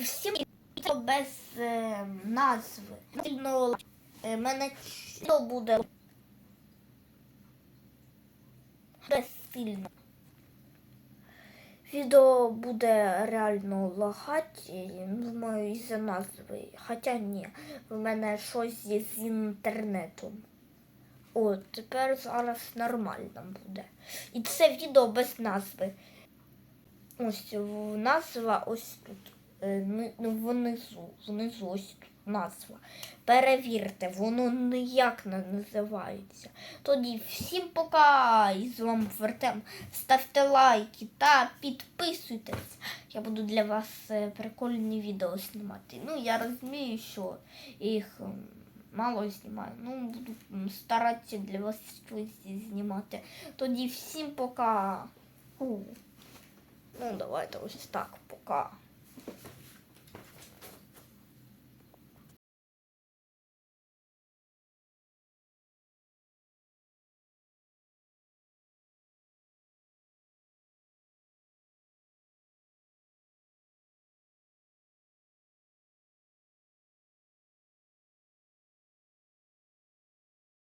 всім без е, назви. Сильно е, мене відео буде безсильно. Відео буде реально лагати, думаю, із-за назви. Хоча ні, в мене щось є з інтернетом. О, тепер зараз нормально буде. І це відео без назви. Ось назва ось тут. Е, ну, Внизу, внизу ось тут назва. Перевірте, воно ніяк не називається. Тоді всім пока! І з вами Вертем. Ставте лайки та підписуйтесь. Я буду для вас е, прикольні відео знімати. Ну, я розумію, що їх мало знімаю. Ну, буду старатися для вас щось знімати. Тоді всім пока. Ну, давайте ось так, пока.